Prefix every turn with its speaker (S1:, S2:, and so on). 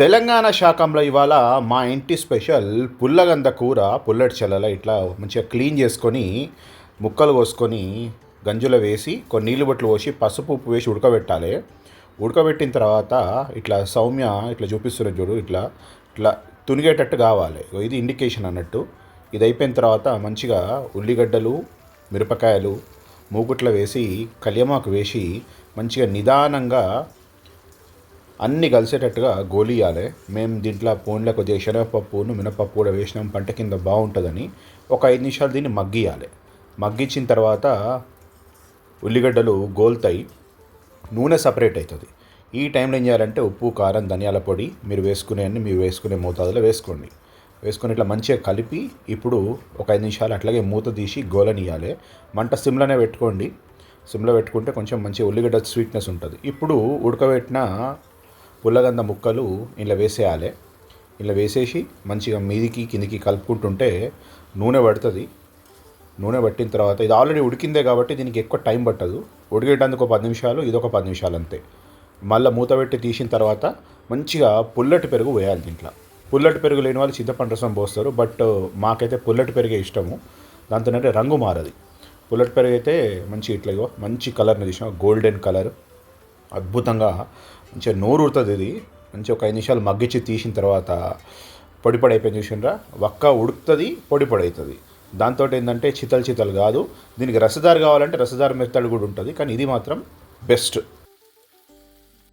S1: తెలంగాణ శాఖంలో ఇవాళ మా ఇంటి స్పెషల్ పుల్లగంద కూర పుల్లటి చల్లల ఇట్లా మంచిగా క్లీన్ చేసుకొని ముక్కలు కోసుకొని గంజులో వేసి కొన్ని నీళ్ళు బొట్లు పోసి పసుపు ఉప్పు వేసి ఉడకబెట్టాలి. ఉడకబెట్టిన తర్వాత ఇట్లా సౌమ్య ఇట్లా చూపిస్తున్న చూడు ఇట్లా ఇట్లా తునిగేటట్టు కావాలి. ఇది ఇండికేషన్ అన్నట్టు. ఇది అయిపోయిన తర్వాత మంచిగా ఉల్లిగడ్డలు మిరపకాయలు మూకుట్లో వేసి కలియమాకు వేసి మంచిగా నిదానంగా అన్నీ కలిసేటట్టుగా గోలియాలి. మేము దీంట్లో పోన్లో కొద్దిగా శనగపప్పును మినపప్పు కూడా వేసినాం. పంట కింద బాగుంటుందని ఒక ఐదు నిమిషాలు దీన్ని మగ్గియాలి. మగ్గించిన తర్వాత ఉల్లిగడ్డలు గోల్తాయి. నూనె సపరేట్ అవుతుంది ఈ టైంలో ఏం చేయాలంటే ఉప్పు కారం ధనియాల పొడి మీరు వేసుకునే అన్ని మీరు వేసుకునే మోతాదులో వేసుకోండి. వేసుకొని ఇట్లా మంచిగా కలిపి ఇప్పుడు ఒక ఐదు నిమిషాలు అట్లాగే మూత తీసి గోలనియాలి. మంట సిమ్లోనే పెట్టుకోండి. సిమ్లో పెట్టుకుంటే కొంచెం మంచి ఉల్లిగడ్డ స్వీట్నెస్ ఉంటుంది. ఇప్పుడు ఉడకబెట్టిన పుల్లగంద ముక్కలు ఇలా వేసేయాలి. ఇలా వేసేసి మంచిగా మీదికి కిందికి కలుపుకుంటుంటే నూనె పడుతుంది. నూనె పట్టిన తర్వాత ఇది ఆల్రెడీ ఉడికిందే కాబట్టి దీనికి ఎక్కువ టైం పట్టదు. ఉడికేటందుకు ఒక పది నిమిషాలు ఇదొక పది నిమిషాలు అంతే. మళ్ళీ మూత పెట్టి తీసిన తర్వాత మంచిగా పుల్లటి పెరుగు వేయాలి దీంట్లో. పుల్లటి పెరుగు లేని వాళ్ళు చింతపండు రసం పోస్తారు బట్ మాకైతే పుల్లటి పెరుగే ఇష్టము. దాంతో రంగు మారది. పుల్లటి పెరుగు అయితే మంచి ఇట్లా మంచి కలర్ని తీసిన గోల్డెన్ కలర్. అద్భుతంగా మంచిగా నోరు ఉడుతుంది ఇది. మంచిగా ఒక ఐదు నిమిషాలు మగ్గిచ్చి తీసిన తర్వాత పొడి పొడి అయిపోయింది చూసిండ్రా వక్క ఉడుకుతుంది పొడి పొడి అవుతుంది. దాంతో ఏంటంటే చితల్ చితలు కాదు. దీనికి రసదారు కావాలంటే రసదారు మెత్తడు కూడా ఉంటుంది కానీ ఇది మాత్రం బెస్ట్.